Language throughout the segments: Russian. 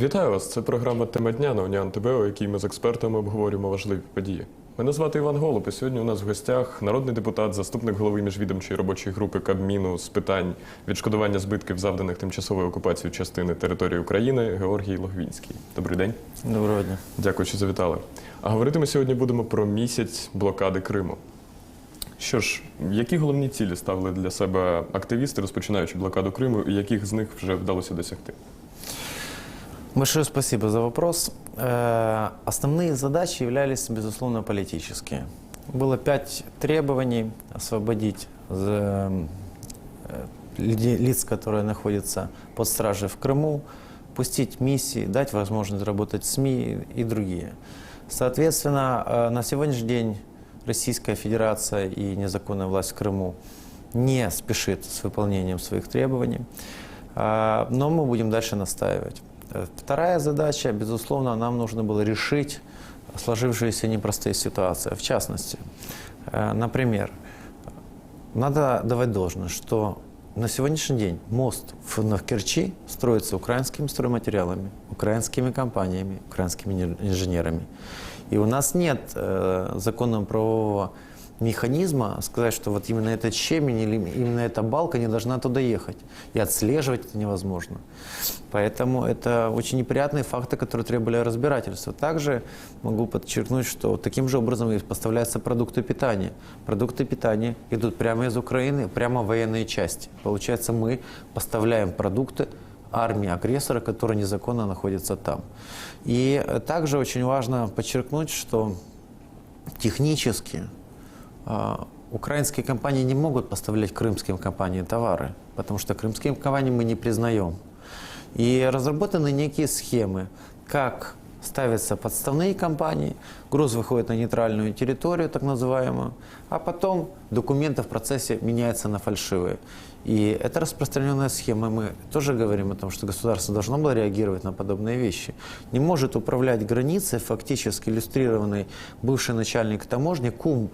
Вітаю вас! Це програма Тема дня на Уніан ТБ, у якій ми з експертами обговорюємо важливі події. Мене звати Іван Голуб, і сьогодні у нас в гостях народний депутат, заступник голови міжвідомчої робочої групи Кабміну з питань відшкодування збитків, завданих тимчасовою окупацією частини території України Георгій Логвінський. Добрий день. Доброго дня. Дякую, що завітали. А говорити ми сьогодні будемо про місяць блокади Криму. Що ж, які головні цілі ставили для себе активісти, розпочинаючи блокаду Криму, і яких з них вже вдалося досягти? Большое спасибо за вопрос. Э, Основные задачи являлись, безусловно, политические. Было пять требований освободить э, лиц, которые находятся под стражей в Крыму, пустить миссии, дать возможность работать СМИ и другие. Соответственно, э, на сегодняшний день Российская Федерация и незаконная власть в Крыму не спешит с выполнением своих требований, но мы будем дальше настаивать. Э, Вторая задача, безусловно, нам нужно было решить сложившиеся непростые ситуации. В частности, э, например, надо давать должное, что на сегодняшний день мост в, Керчи строится украинскими стройматериалами, украинскими компаниями, украинскими инж- инженерами. И у нас нет э, законного правового механизма сказать, что вот именно этот щебень или именно эта балка не должна туда ехать. И отслеживать это невозможно. Поэтому это очень неприятные факты, которые требовали разбирательства. Также могу подчеркнуть, что таким же образом и поставляются продукты питания. Продукты питания идут прямо из Украины, прямо в военные части. Получается, мы поставляем продукты армии агрессора, которая незаконно находится там. И также очень важно подчеркнуть, что технически украинские компании не могут поставлять крымским компаниям товары, потому что крымским компаниям мы не признаем. И разработаны некие схемы, как ставятся подставные компании, груз выходит на нейтральную территорию, так называемую, а потом документы в процессе меняются на фальшивые. И это распространенная схема. Мы тоже говорим о том, что государство должно было реагировать на подобные вещи. Не может управлять границей фактически иллюстрированный бывший начальник таможни, кум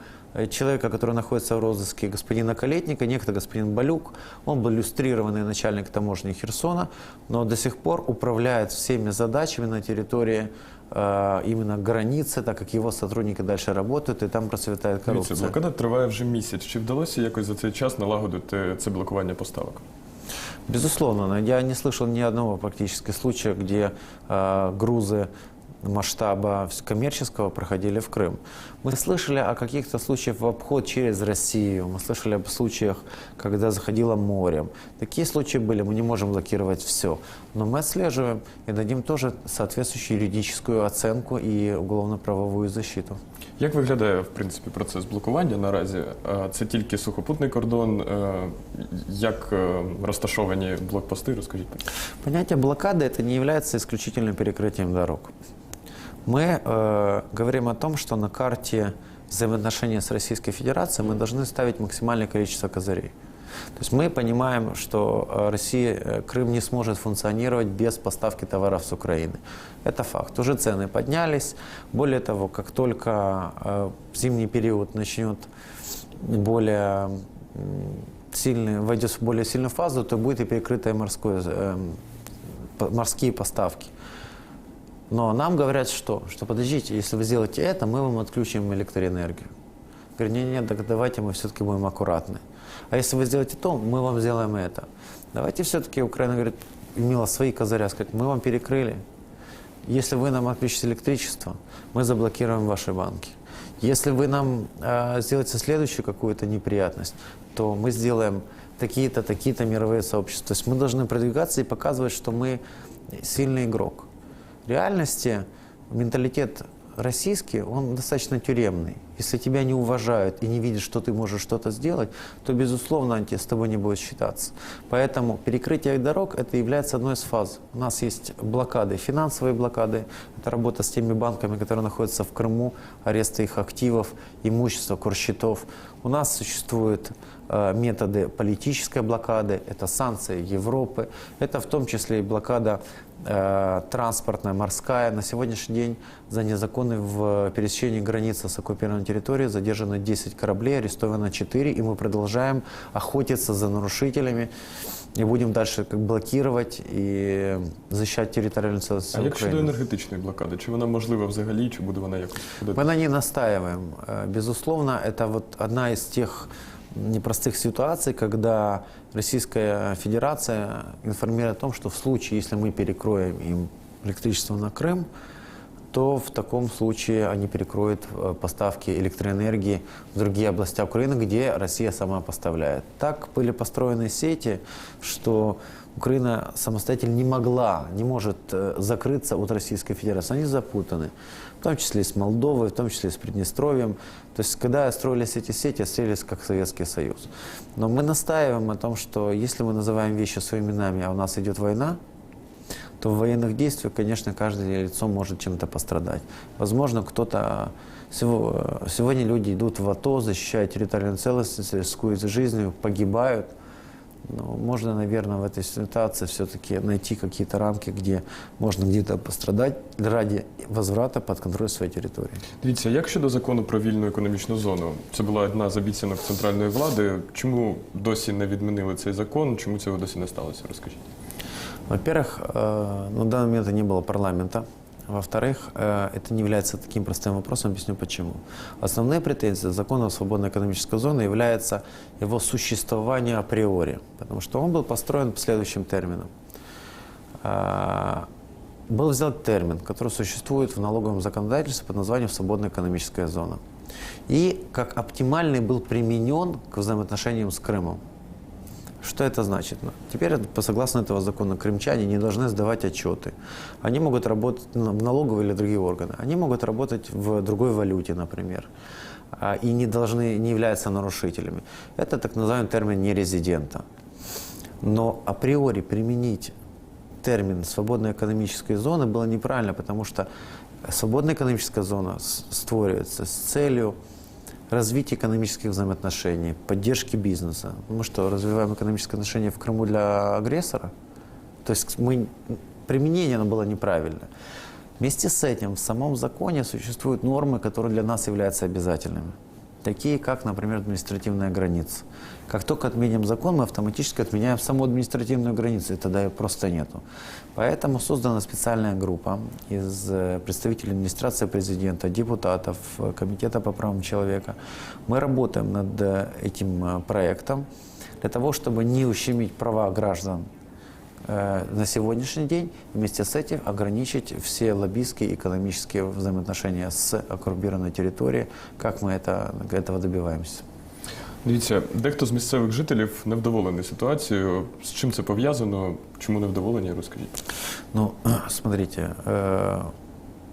человека, который находится в розыске господина Калетника, некто господин Балюк. Он был иллюстрированный начальник таможни Херсона, но до сих пор управляет всеми задачами на территории э, именно границы, так как его сотрудники дальше работают, и там процветает Дивіться, коррупция. блокада триває вже місяць. Чи вдалося якось за цей час налагодити це блокування поставок? Безусловно, но я не слышал ни одного практически случая, где э, грузы масштаба вс- коммерческого проходили в Крым. Мы слышали о каких-то случаях в обход через Россию, мы слышали об случаях, когда заходило морем. Такие случаи были, мы не можем блокировать все. Но мы отслеживаем и дадим тоже соответствующую юридическую оценку и уголовно-правовую защиту. Як виглядає в принципі процес блокування наразі? Е, Це тільки сухопутний кордон. Е, Як е, розташовані блокпости? Розкажіть. будь ласка. Понятие блокады это не является исключительным перекрытием дорог. Мы э, говорим о том, что на карте взаимоотношений с Российской Федерацией мы должны ставить максимальное количество козырей. То есть мы понимаем, что э, Россия, э, Крым не сможет функционировать без поставки товаров с Украины. Это факт. Уже цены поднялись. Более того, как только э, зимний период начнет более сильный, войдет в более сильную фазу, то будет и перекрытые эм, морские поставки. Но нам говорят, что? Что подождите, если вы сделаете это, мы вам отключим электроэнергию. Говорю, нет, нет, так давайте мы все-таки будем аккуратны. А если вы сделаете то, мы вам сделаем это. Давайте все-таки Украина говорит, имела свои козыря, сказать, мы вам перекрыли. Если вы нам отключите электричество, мы заблокируем ваши банки. Если вы нам э, сделаете следующую какую-то неприятность, то мы сделаем такие-то, такие-то мировые сообщества. То есть мы должны продвигаться и показывать, что мы сильный игрок. Реальности менталитет российский, он достаточно тюремный. Если тебя не уважают и не видят, что ты можешь что-то сделать, то, безусловно, они с тобой не будут считаться. Поэтому перекрытие дорог – это является одной из фаз. У нас есть блокады, финансовые блокады. Это работа с теми банками, которые находятся в Крыму, аресты их активов, имущества, курсчетов. У нас существует методы политической блокады, это санкции Европы, это в том числе и блокада э, транспортная, морская. На сегодняшний день за незаконное в пересечении границы с оккупированной территорией задержано 10 кораблей, арестовано 4, и мы продолжаем охотиться за нарушителями и будем дальше как блокировать и защищать территориальную целостность А як щодо енергетичної блокади? Чи вона можлива взагалі, чи буде вона якось Мы ходити? на ней настаиваем. Э, Безусловно, это вот одна из тех непростых ситуаций, когда Российская Федерация информирует о том, что в случае, если мы перекроем им электричество на Крым, то в таком случае они перекроют э, поставки электроэнергии в другие области Украины, где Россия сама поставляет. Так были построены сети, что Украина самостоятельно не могла, не может э, закрыться от Российской Федерации. Они запутаны, в том числе и с Молдовой, в том числе и с Приднестровьем. То есть, когда строились эти сети, строились как Советский Союз. Но мы настаиваем о том, что если мы называем вещи своими именами, а у нас идет война, то в военных действиях, конечно, каждое лицо может чем-то пострадать. Возможно, кто-то... сего- Сегодня люди идут в АТО, защищают территориальную целостность, рискуют жизнью, погибают. Но можно, наверное, в этой ситуации все-таки найти какие-то рамки, где можно где-то пострадать ради возврата под контроль своей территории. Дивіться, як щодо закону про вільну економічну зону? Це була одна з обіцянок центральної влади. Чому досі не відмінили цей закон? Чому цього досі не сталося? Розкажіть. Во-первых, э, ну, в данный момент не было парламента. Во-вторых, э, это не является таким простым вопросом, объясню почему. Основные претензии закона о свободной экономической зоне является его существование априори, потому что он был построен по следующим терминам. А, Был взят термин, который существует в налоговом законодательстве под названием «свободная экономическая зона». И как оптимальный был применен к взаимоотношениям с Крымом. Что это значит? Ну, Теперь, по согласно этого закона, крымчане не должны сдавать отчеты. Они могут работать в налоговые или другие органы. Они могут работать в другой валюте, например, а, и не должны, не являются нарушителями. Это так называемый термин нерезидента. Но априори применить термин «свободная экономическая зона» было неправильно, потому что свободная экономическая зона створивается с целью развития экономических взаимоотношений, поддержки бизнеса. Мы что, развиваем экономические отношения в Крыму для агрессора? То есть мы, применение оно было неправильно. Вместе с этим в самом законе существуют нормы, которые для нас являются обязательными. Такие, как, например, административная граница. Как только отменим закон, мы автоматически отменяем саму административную границу, и тогда ее просто нету. Поэтому создана специальная группа из э, представителей администрации президента, депутатов, э, Комитета по правам человека. Мы работаем над э, этим проектом для того, чтобы не ущемить права граждан на сегодняшний день, вместе с этим ограничить все лоббистские и экономические взаимоотношения с оккупированной территорией, как мы это, этого добиваемся. Дивіться, дехто з місцевих жителів невдоволений ситуацією. З чим це пов'язано? Чому невдоволені? Розкажіть. Ну, смотрите, э,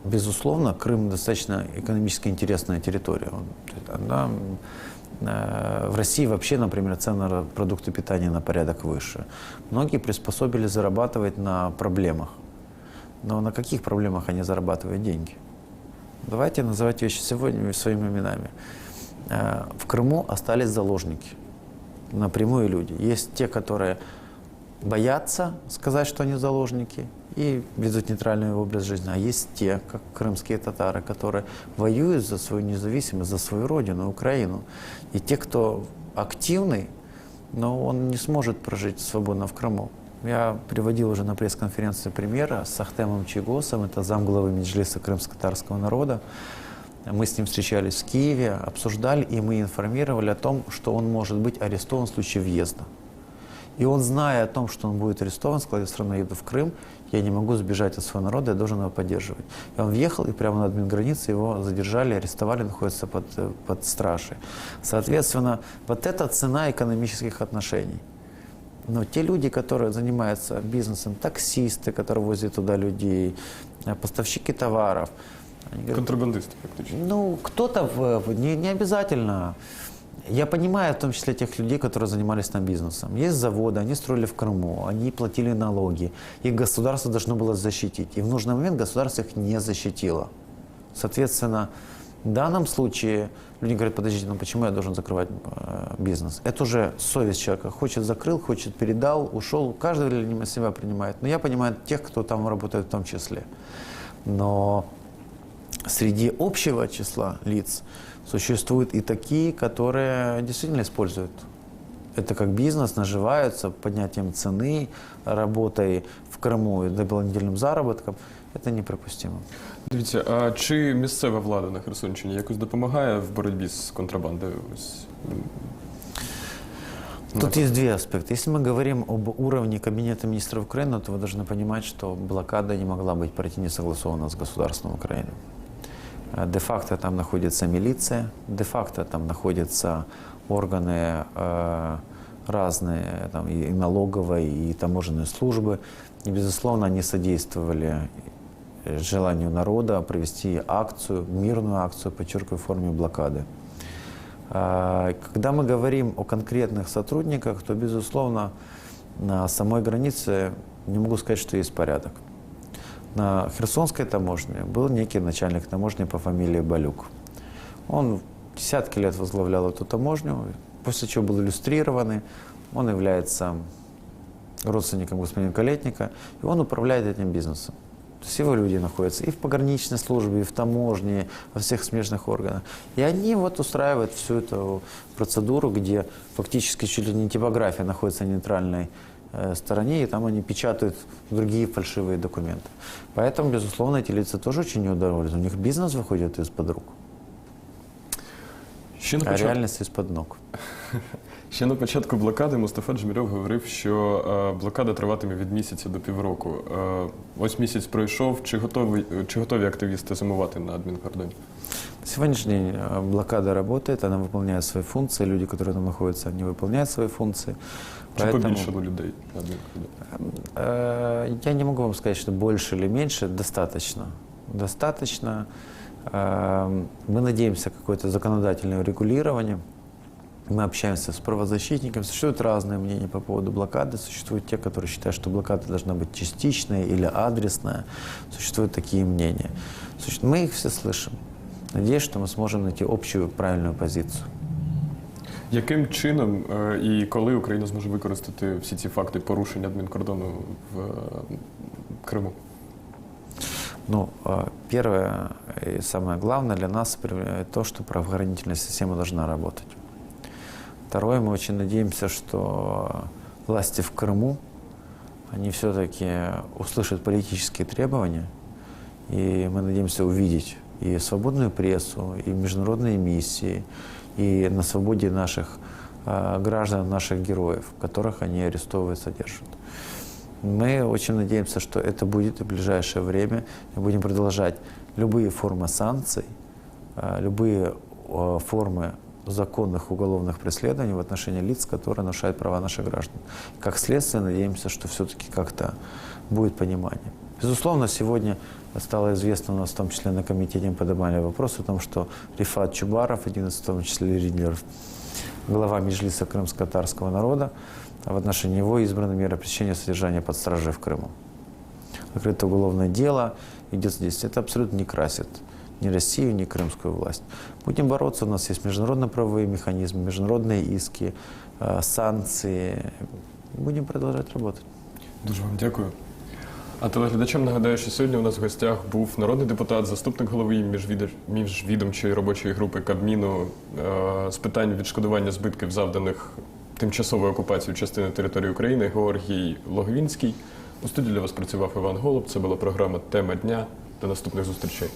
безусловно, Крым достаточно экономически интересная территория. Он- Она, э, в России вообще, например, цены на продукты питания на порядок выше. Многие приспособились зарабатывать на проблемах. Но на каких проблемах они зарабатывают деньги? Давайте называть вещи сегодня своими именами. Э, В Крыму остались заложники, напрямую люди. Есть те, которые боятся сказать, что они заложники и ведут нейтральный образ жизни. А есть те, как крымские татары, которые воюют за свою независимость, за свою родину, Украину. И те, кто активный, но он не сможет прожить свободно в Крыму. Я приводил уже на пресс-конференции примера с Ахтемом Чигосом, это замглавы Меджлиса крымско-татарского народа. Мы с ним встречались в Киеве, обсуждали, и мы информировали о том, что он может быть арестован в случае въезда. И он, зная о том, что он будет арестован, сказал, я все равно еду в Крым, я не могу сбежать от своего народа, я должен его поддерживать. И он въехал, и прямо на админгранице его задержали, арестовали, находится под, э, под стражей. Соответственно, вот это цена экономических отношений. Но те люди, которые занимаются бизнесом, таксисты, которые возят туда людей, э, поставщики товаров, они говорят, Контрабандисти, фактично. ну, кто-то, в- не, не обязательно. Я понимаю, в том числе тех людей, которые занимались там бизнесом. Есть заводы, они строили в Крыму, они платили налоги. Их государство должно было защитить. И в нужный момент государство их не защитило. Соответственно, В данном случае люди говорят, подождите, ну почему я должен закрывать э, бизнес? Это уже совесть человека. Хочет закрыл, хочет передал, ушел. Каждый для себя принимает. Но я понимаю тех, кто там работает в том числе. Но среди общего числа лиц существуют и такие, которые действительно используют это как бизнес, наживаются поднятием цены, работой в Крыму и дополнительным заработком. Это непропустимо. Дивіться, а чи місцева влада на Херсонщині якось допомагає в боротьбі з контрабандою? Ось, м, Тут есть два аспекта. Если мы говорим об уровне Кабинета министров Украины, то вы должны понимать, что блокада не могла быть пройти не согласована с государством Украины. Э, Де-факто там находится милиция, де-факто там находятся органы э, разные, там, и налоговые, и таможенные службы. И, безусловно, они содействовали э, желанию народа провести акцию, мирную акцию, подчеркиваю, в форме блокады. Когда мы говорим о конкретных сотрудниках, то, безусловно, на самой границе не могу сказать, что есть порядок. На Херсонской таможне был некий начальник таможни по фамилии Балюк. Он десятки лет возглавлял эту таможню, после чего был иллюстрированный. Он является родственником господина Калетника, и он управляет этим бизнесом. То есть его люди находятся и в пограничной службе, и в таможне, во всех смежных органах. И они вот устраивают всю эту процедуру, где фактически чуть ли не типография находится на нейтральной стороне, и там они печатают другие фальшивые документы. Поэтому, безусловно, эти лица тоже очень неудовольны. У них бизнес выходит из-под рук, Ще на, а початку, реальность из-под ног. ще на початку блокади Мустафа Джмірьов говорив, що е, блокада триватиме від місяця до півроку. Е, ось місяць пройшов. Чи готові, чи готові активісти зимувати на адмінкордоні? На сегодняшний день э, блокада работает, она выполняет свои функции, люди, которые там находятся, они выполняют свои функции. Чи Поэтому, побільшало людей на адмінкордоні? э, я не могу вам сказать, что больше или меньше, достаточно. Достаточно. Э, мы надеемся какое-то законодательное регулирование. Мы общаемся с правозащитниками. Существуют разные мнения по поводу блокады. Существуют те, которые считают, что блокада должна быть частичная или адресная. Существуют такие мнения. Суще- Мы их все слышим. Надеюсь, что мы сможем найти общую правильную позицию. Яким чином е, і коли Україна зможе використати всі ці факти порушення адмінкордону в е, Криму? Ну, э, первое и самое главное для нас то, что правоохранительная система должна работать. Второе, мы очень надеемся, что власти в Крыму, они все-таки услышат политические требования, и мы надеемся увидеть и свободную прессу, и международные миссии, и на свободе наших э, граждан, наших героев, которых они арестовывают, содержат. Мы очень надеемся, что это будет в ближайшее время. Мы будем продолжать любые формы санкций, э, любые формы законных уголовных преследований в отношении лиц, которые нарушают права наших граждан. Как следствие, надеемся, что все-таки как-то будет понимание. Безусловно, сегодня стало известно у нас, в том числе на комитете, поднимали вопрос о том, что Рифат Чубаров, один из в том числе лидеров, глава Межлиса крымско-татарского народа, а в отношении него избрана мера пресечения содержания под стражей в Крыму. Открыто уголовное дело идет здесь. Это абсолютно не красит ни Россию, ни крымскую власть. Будем бороться, у нас есть международно-правовые механизмы, международные иски, э, санкции. Будем продолжать работать. Дуже вам дякую. А телеглядачам нагадаю, що сьогодні у нас в гостях був народний депутат, заступник голови міжвідо- міжвідомчої робочої групи Кабміну е, з питань відшкодування збитків, завданих тимчасовою окупацією частини території України Георгій Логвінський. У студії для вас працював Іван Голуб. Це була програма Тема дня. До наступних зустрічей.